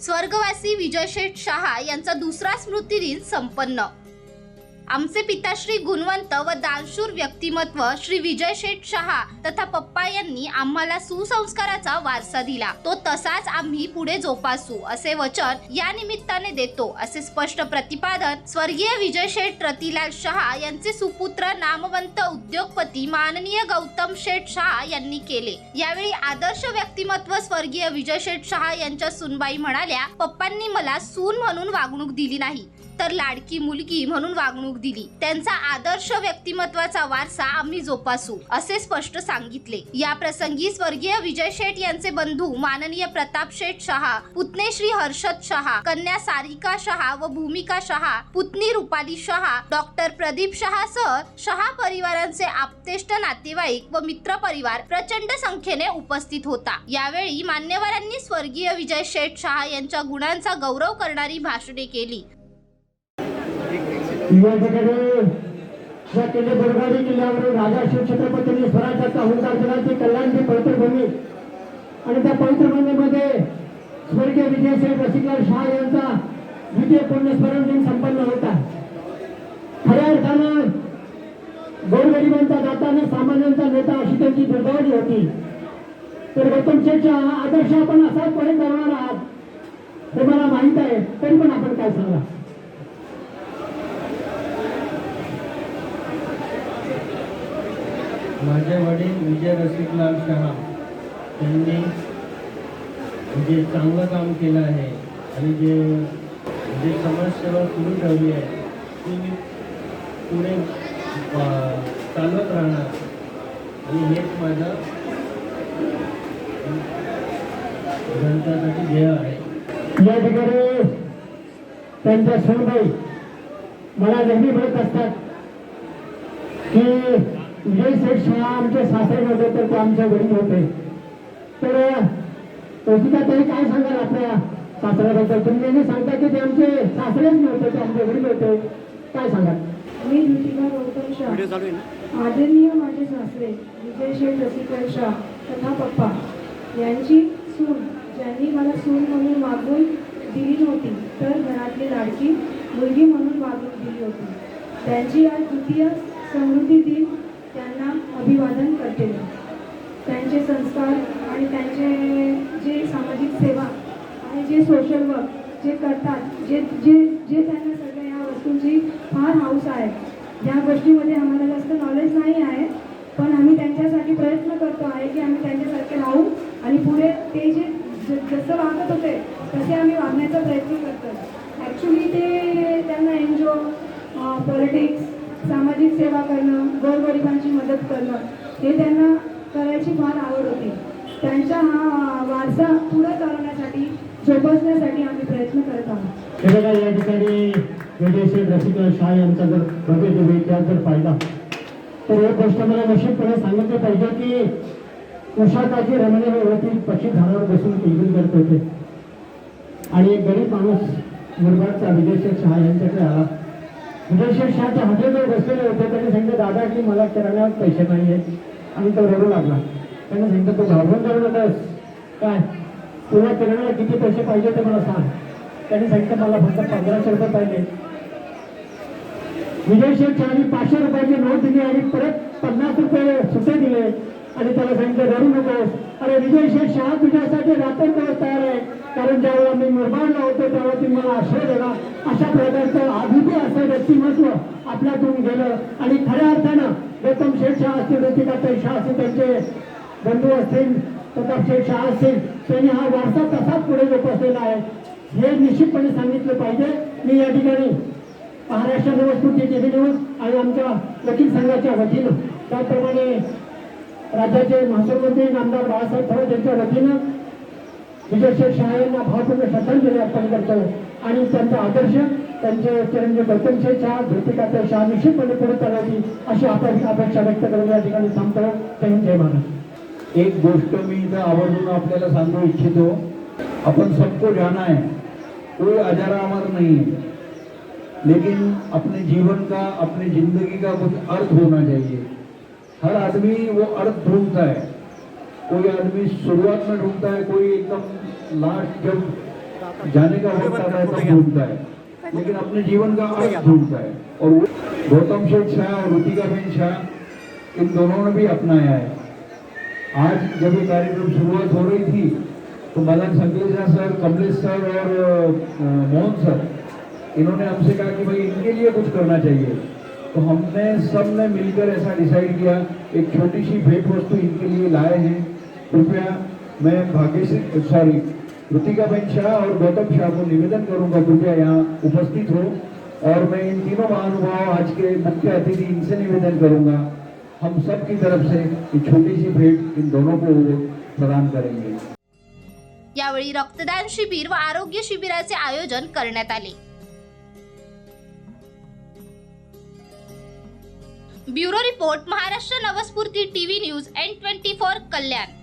स्वर्गवासी विजय शेठ शहा यांचा दुसरा स्मृतिदिन संपन्न. आमचे पिताश्री गुणवंत व दानशूर व्यक्तिमत्व श्री विजय शेठ शहा तथा पप्पा यांनी आम्हाला सुसंस्काराचा वारसा दिला. तो तसाच आम्ही पुढे जोपासू असे वचन या निमित्ताने देतो असे स्पष्ट प्रतिपादन स्वर्गीय विजय शेठ रतिलाल शहा यांचे सुपुत्र नामवंत उद्योगपती माननीय गौतम शेठ शहा यांनी केले. यावेळी आदर्श व्यक्तिमत्व स्वर्गीय विजय शेठ शहा यांच्या सुनबाई म्हणाल्या पप्पांनी मला सून म्हणून वागणूक दिली नाही. तर लाडकी मुलगी म्हणून वागणूक दिली. त्यांचा आदर्श व्यक्तिमत्वाचा वारसा आम्ही जोपासू असे स्पष्ट सांगितले. या प्रसंगी स्वर्गीय विजय शेठ यांचे बंधू माननीय प्रताप शेठ शहा पुतणे श्री हर्षद शहा कन्या सारिका शहा व भूमिका शहा पुतणी रुपाली शहा डॉक्टर प्रदीप शहा सह शहा परिवारांचे आप्तेष्ट नातेवाईक व मित्र परिवार प्रचंड संख्येने उपस्थित होता. यावेळी मान्यवरांनी स्वर्गीय विजय शेठ शहा यांच्या गुणांचा गौरव करणारी भाषणे केली. या किल्ले बरगाडी किल्ल्यावरून राजा शिव स्वराज्याचा हुंकार दिला कल्याणची पवित्रभूमी आणि त्या पवित्रभूमीमध्ये स्वर्गीय विजयसाहेब रसिकलाल शाह यांचा द्वितीय पुण्यस्मरण दिन संपन्न होता. खऱ्या अर्थानं गोरगरिबांचा दाता आणि सामान्यांचा नेता अशी त्यांची दुर्दवडी होती. तर गौतम शेठचा आदर्श आपण असाच पुढे करणार आहात हे मला माहीत आहे. तरी पण आपण काय सांगा माझे वडील विजय रसिकलाल शहा त्यांनी जे चांगलं काम केलं आहे आणि जे जे समाजसेवा सुरू ठेवली आहे ती मी पुढे चालवत राहणार. आणि हेच माझं जनतासाठी ध्येय आहे. या ठिकाणी त्यांच्या सोनबाई मला नेहमी म्हणत असतात की विजय शेठ शाह आमचे सासरे नव्हते तर ते आमचे वडील होते. तर तरी काय सांगाल आपल्या सासऱ्याबद्दल? तुम्ही सांगता की ते आमचे सासरेच नव्हते ते आमचे वडील होते. काय सांगाल? मी ज्योतिबा गौतम शाह. आदरणीय माझे सासरे विजय शेठ रसिकलाल शाह तथा पप्पा यांची सून ज्यांनी मला सून म्हणून वागवून दिली नव्हती तर घरातली लाडकी मुलगी म्हणून वागणूक दिली होती. त्यांची आज द्वितीय समृद्धी अभिवादन करते मी. त्यांचे संस्कार आणि त्यांचे जे सामाजिक सेवा आणि जे सोशल वर्क जे करतात जे जे जे त्यांना सगळ्या या वस्तूंची फार हाऊस आहे या गोष्टीमध्ये आम्हाला जास्त नॉलेज नाही आहे पण आम्ही त्यांच्यासाठी प्रयत्न करतो आहे की आम्ही त्यांच्यासारखे राहू आणि पुढे ते जे ज- जसं वागत होते तसे आम्ही वागण्याचा प्रयत्न करतो ॲक्च्युली ते त्यांना एन जी ओ पॉलिटिक्स सामाजिक सेवा करणं गोरगरिबांची मदत करणं हे त्यांना करायची फार आवड होती. त्यांचा हा वारसा पुढे चालवण्यासाठी जोपासण्यासाठी आम्ही प्रयत्न करत आहोत. हे बघा या ठिकाणी विजय शेठ शाह यांचा जर भव्य दिव्य इतिहास जर पाहिला तर एक गोष्ट मला निश्चितपणे सांगितली पाहिजे की उषाकाची रमणे हे होती पक्षी झाडावर बसून किलबिल करत होते. आणि एक गरीब माणूस मुरबाडचा विदेशक शहा यांच्याकडे आला. विजय शेठ शहाच्या हॉटेलवर बसलेले होते. त्यांनी सांगितलं दादा की मला करायला पैसे नाही आहेत आणि तो रडू लागला. त्यांनी सांगितलं तू घाबरून जाऊ नकोस. काय? तुला किराण्याला किती पैसे पाहिजे ते मला सांग. त्यांनी सांगितलं मला फक्त पंधराशे रुपये पाहिजे. विजय शेठ शहानी पाचशे रुपयाची नोट दिली आणि परत पन्नास रुपये सुटे दिले. आणि त्याला सांगितलं रडू नकोस. अरे विजय शेठ शहा तुझ्यासाठी रात्र दिवस तयार आहे. कारण ज्यावेळेला मी मुरबाडला होतो तेव्हा ती मला आश्रय दिला अशा प्रकारचं अभिभू असं व्यक्तिमत्व आपल्यातून गेलं. आणि खऱ्या अर्थानं गौतम शेठ शहा असतील ऋतिकाताई शहा असतील त्यांचे बंधू असतील प्रताप शेठ शहा असतील त्यांनी हा वारसा तसाच पुढे जोपासलेला आहे. हे निश्चितपणे सांगितलं पाहिजे. मी या ठिकाणी महाराष्ट्र नवस्फूर्ती टीव्ही न्यूज आणि आमच्या वकील संघाच्या वतीनं त्याप्रमाणे राज्याचे महसूल मंत्री नामदार बाळासाहेब थोरात यांच्या वतीनं विजयशेठ शहा यांना भावपूर्ण श्रद्धांजली अर्पण करतो आणि त्यांचा आदर्श त्यांचे चिरंजीव गौतम शेठ शहा धृतिकाते शहा निश्चितपणे पुढे चालवतील अशी आपण अपेक्षा व्यक्त करून या ठिकाणी थांबतो. जय जय महाराज एक गोष्ट मी इथं आवर्जून आपल्याला सांगू इच्छितो. अपन सबको जाना है कोई अजरामर नहीं है. लेकिन अपने जीवन का अपनी जिंदगी का कुछ अर्थ होना चाहिए। हर आदमी वो अर्थ ढूंढता है। कोई आदमी शुरुआत में ढूंढता है, कोई एकदम लास्ट जब जाने का आता है, तब ढूंढता है। लेकिन अपने जीवन का अर्थ ढूंढता है। और गौतम शेख शाह और रुतिका बेन शाह, इन दोनों ने भी अपनाया है। आज जब ये कार्यक्रम शुरुआत हो रही थी तो मदन संकलेजा सर, कमलेश सर और मोहन सर, इन्होंने हमसे कहा कि भाई इनके लिए कुछ करना चाहिए। तो हमने सबने मिलकर ऐसा डिसाइड किया, एक छोटी सी भेंट वस्तु इनके लिए लाए हैं। कृपया मैं भाग्यश्री सॉरी ऋतिका बेन शाह और गौतम शाह को निवेदन करूँगा, कृपया यहाँ उपस्थित हो। और मैं इन तीनों महानुभाव आज के मुख्य अतिथि इनसे निवेदन करूँगा। हम सब की तरफ़ से एक छोटी सी भेंट इन दोनों को प्रदान करेंगे। यावेळी रक्तदान शिबिर व आरोग्य शिबिराचे आयोजन करण्यात आले. Bureau report Maharashtra Navsphurti TV news N twenty four Kalyan.